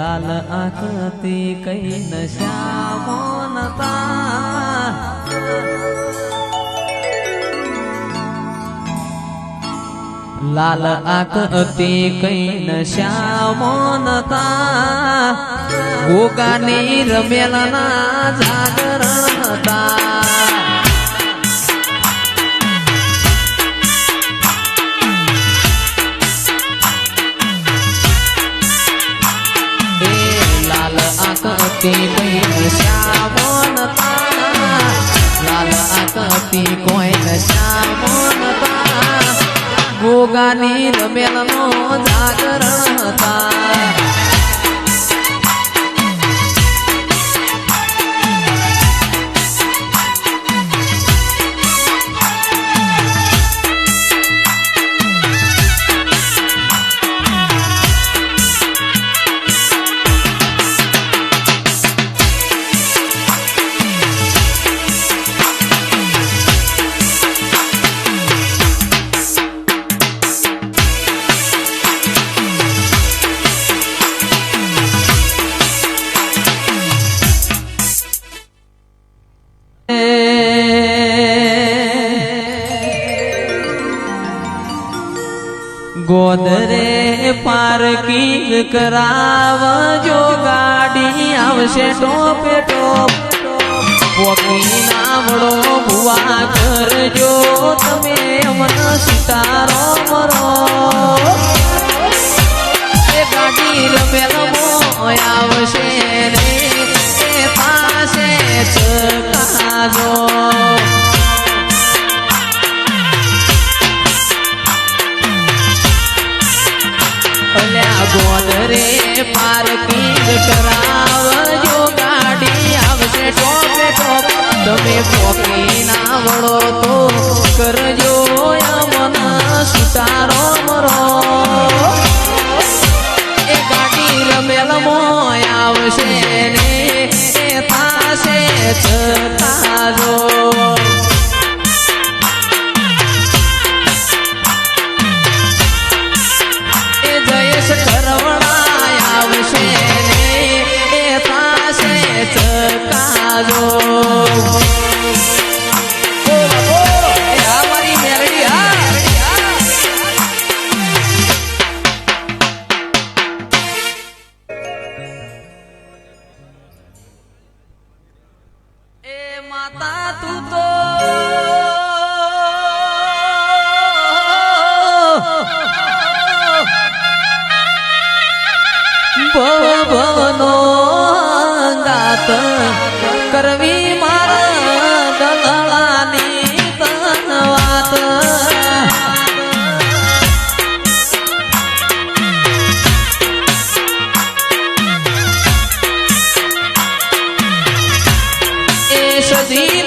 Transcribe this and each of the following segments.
લાલ આંખથી કઈ નશા મોનતા લાલ આંખથી કઈ નશા મોનતા ગોગાની રમેલના આંખથી કઈ શ્યામનતા લાલ આંખથી કોઈ શ્યામનતા ગોગાની રમેલનો જાગરણ હતા ગોદરે પાર્કિંગ કરાવજો, ગાડી આવશે ટોપે ટોપ. પોકી નામડો ભુવા કરજો, તમે મન સિતારો મરો. એ ગાડી રમે રમો, આવશે રે પાસે ચકાજો કરાવજો ગાડી આવશે ટોપે ટોપ. તમે પોકી ના વળો તો કરજો એ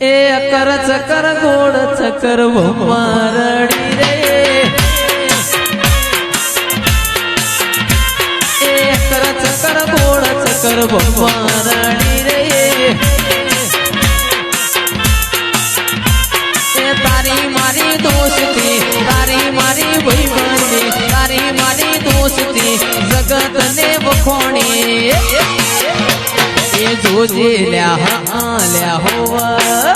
એ કર ચકર ગોળ ચકર ભમારડી રે. ચકર ભમારડી રે એ તારી મારી દોસ્તી તારી મારી ભાઈબંધી તારી મારી દોસ્તી જગતને વખોણી એ જોજે લ્યા લ્યા હોવા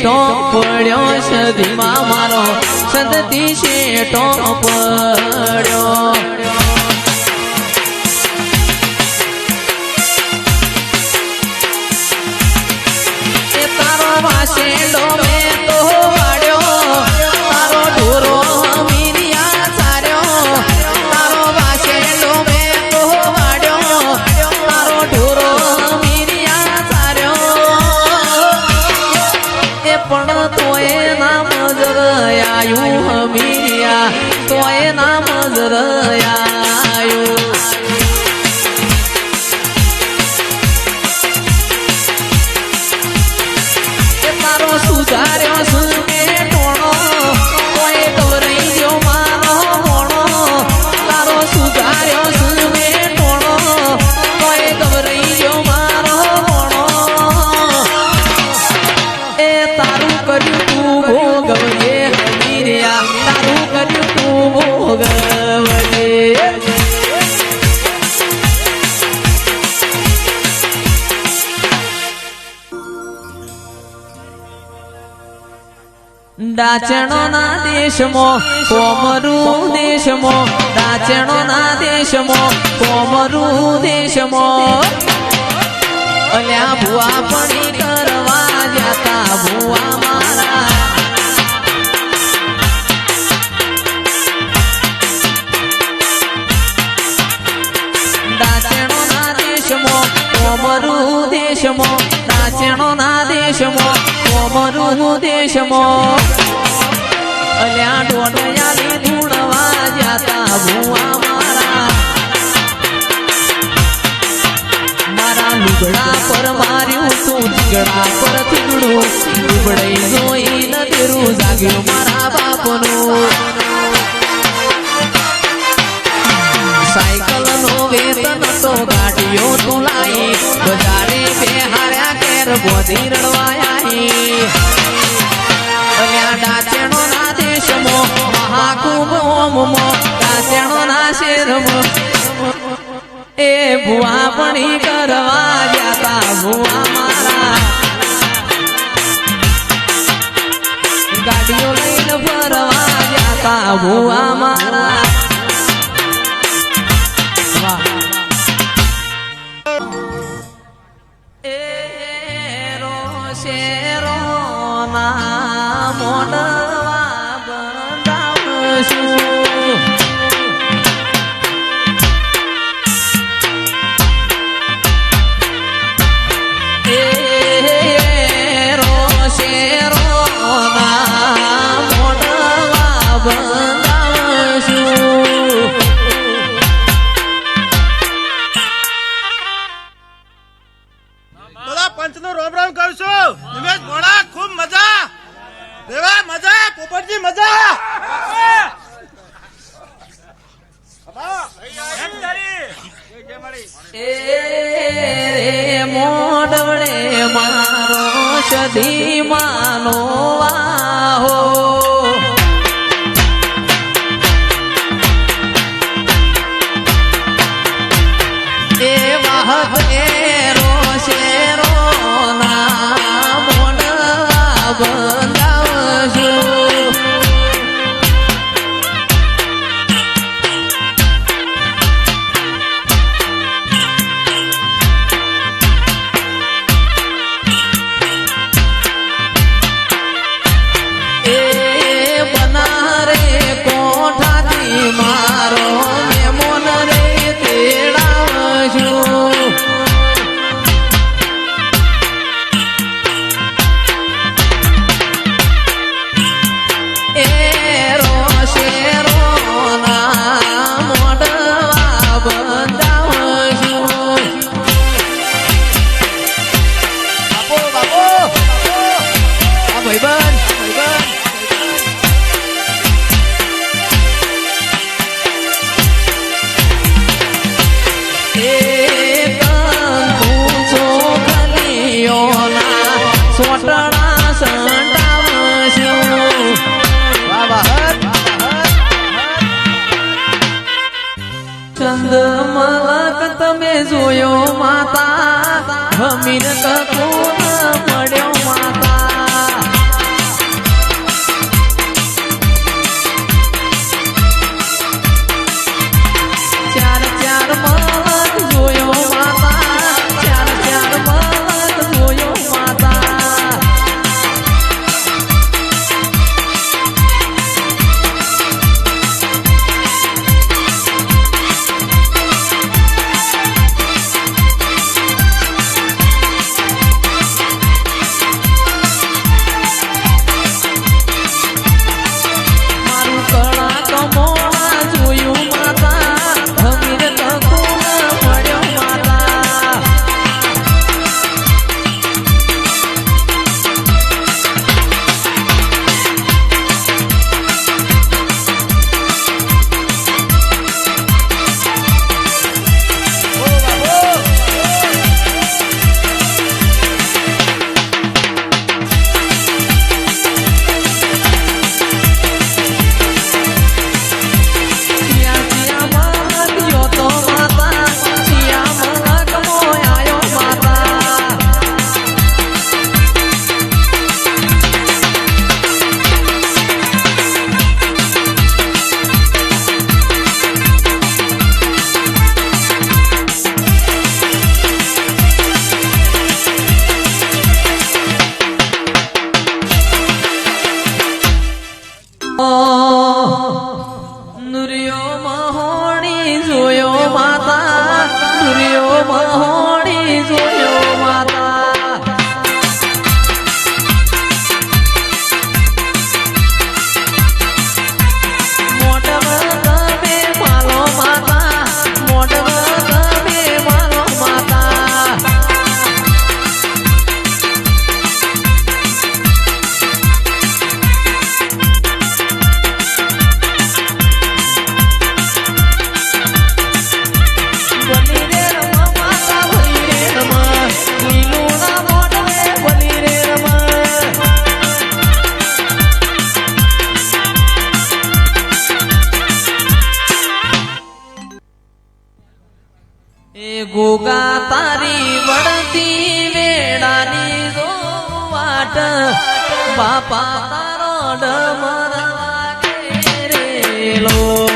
શેઠો પડ્યો સદીમાં મારો સંતતી શેઠો પડ્યો. ડાચણો ના દેશમો, કોમરું દેશમો ડાચણો ના દેશમો, કોમરું દેશમો. અલ્યા ભુવા પણ કરવા જતા, ભુવા મારા. ડાચણો ના દેશમો, કોમરું દેશમો ડાચણો ના દેશમાં. કોમરું દેશમાં. અલ્યા ડોડયાલી ધૂણવા જાતા ભુવા મારા. મારા લુગડા પર માર્યું તું ઝીગડા પર ઝીગડું ઉબડાઈ જોઈ નદીરું જાગ્યું મારા બાપનું. સાયકલ નો વેતન તો ગાડીઓ તું લાઈ, બજારે કેર બોધી રડવાયા ડાચેણો ના દેશમો મહાકુંભ ઓમમો મારા ગાડીઓ લઈને ફરવા જતા ભુવા મારા. પોપટજી મજા એ મોડવડે મારો સધી માનો વાહો. નંદ મલક તમે જોયો માતા. ખમીર કકુ મળ્યો જોયો મહોણી જોયો વાટ બાપા તારો ડમર રે લો.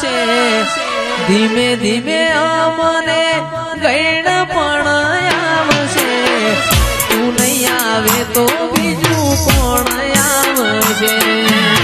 છે ધીમે ધીમે અમને ગૈણ પણ આવશે. તું નહીં આવે તો બીજું પણ આવશે?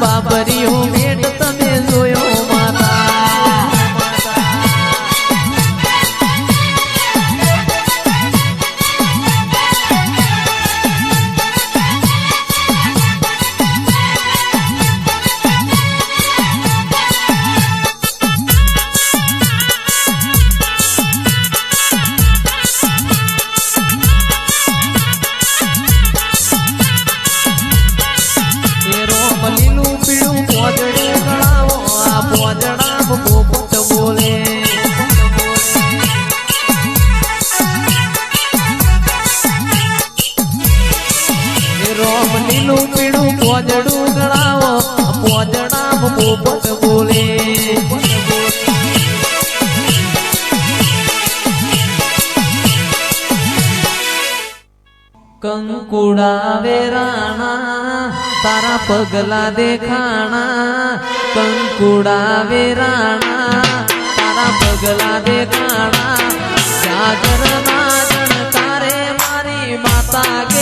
爸爸。પગલા દેખાણા કંકુડા વેરાણા તારા પગલા દેખાણા સાગર ના જણકારે મારી માતા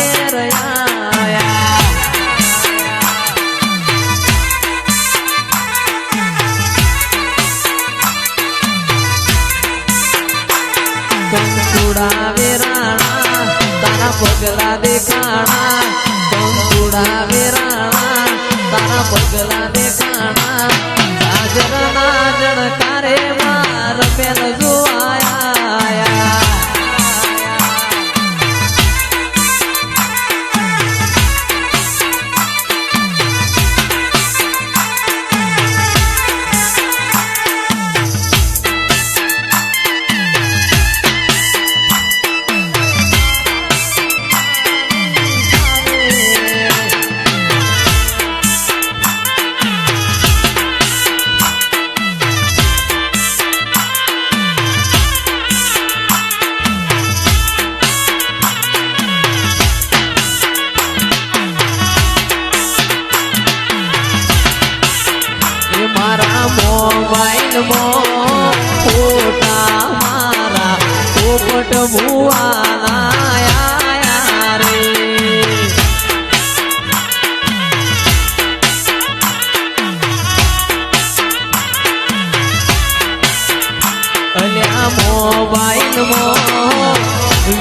મારા મોબાઈલમાં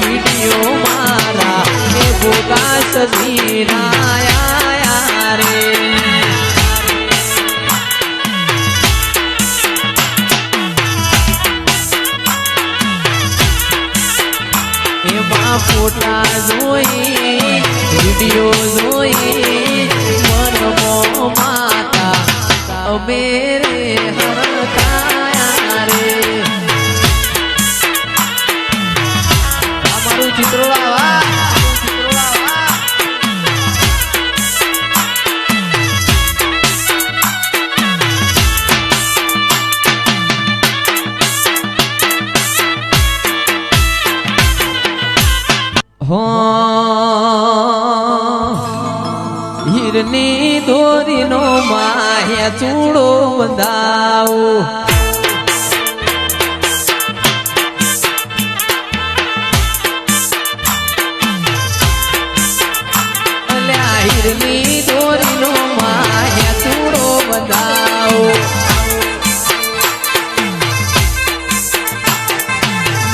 વીડિયો મારા એ ભોગા સદી રાયા રે ફોટા જોઈ વીડિયો જોઈ, મનમાં માતા, અમે રે હરતા.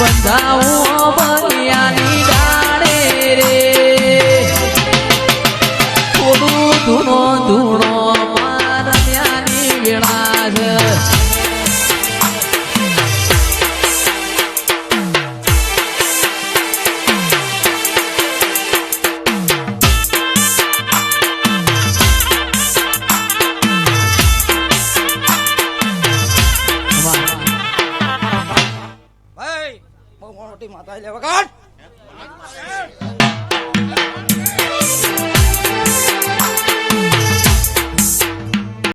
બંધાવું બલિયાની